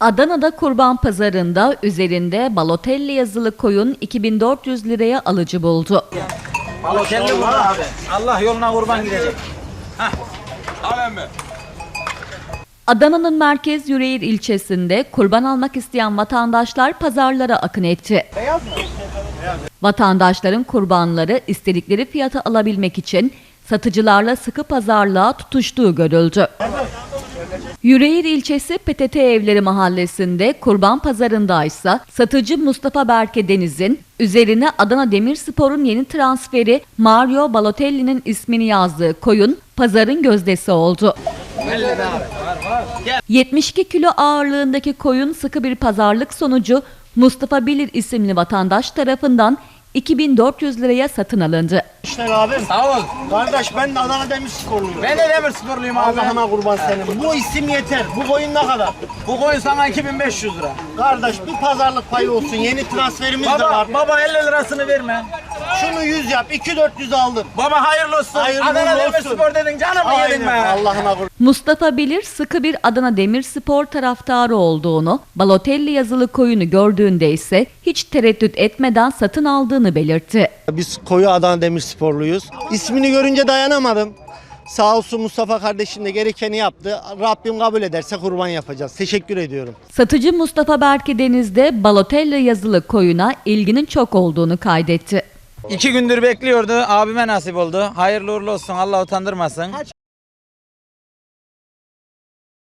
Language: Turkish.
Adana'da kurban pazarında üzerinde Balotelli yazılı koyun 2400 liraya alıcı buldu. Balotelli burada abi. Allah yoluna kurban gidecek. Adana'nın merkez Yüreğir ilçesinde kurban almak isteyen vatandaşlar pazarlara akın etti. Vatandaşların kurbanları istedikleri fiyata alabilmek için satıcılarla sıkı pazarlığa tutuştuğu görüldü. Yüreğir ilçesi PTT Evleri mahallesinde kurban pazarındaysa satıcı Mustafa Berke Deniz'in üzerine Adana Demirspor'un yeni transferi Mario Balotelli'nin ismini yazdığı koyun pazarın gözdesi oldu. 72 kilo ağırlığındaki koyun sıkı bir pazarlık sonucu Mustafa Bilir isimli vatandaş tarafından 2400 liraya satın alındı. İşler abim. Sağ ol. Kardeş ben de Adana Demirsporluyum. Ben de demir sporluyum abi. Allah'ına kurban senin. Bu isim yeter. Bu koyun ne kadar? Bu koyun sana 2500 lira. Kardeş bir pazarlık payı olsun. Yeni transferimiz de Baba, var. baba 50 lirasını verme. Şunu 100 yap. 2-400 aldım. Baba hayırlı olsun. Hayırlı Adana. Demirspor dedin canım mı yedin be? Allah'ına kurban. Mustafa Bilir sıkı bir Adana Demirspor taraftarı olduğunu, Balotelli yazılı koyunu gördüğünde ise hiç tereddüt etmeden satın aldığını belirtti. Biz koyu Adana Demirsporluyuz. İsmini görünce dayanamadım. Sağ olsun Mustafa kardeşim de gerekeni yaptı. Rabbim kabul ederse kurban yapacağız. Teşekkür ediyorum. Satıcı Mustafa Berke Deniz'de Balotelli yazılı koyuna ilginin çok olduğunu kaydetti. İki gündür bekliyordu. Abime nasip oldu. Hayırlı uğurlu olsun. Allah utandırmasın.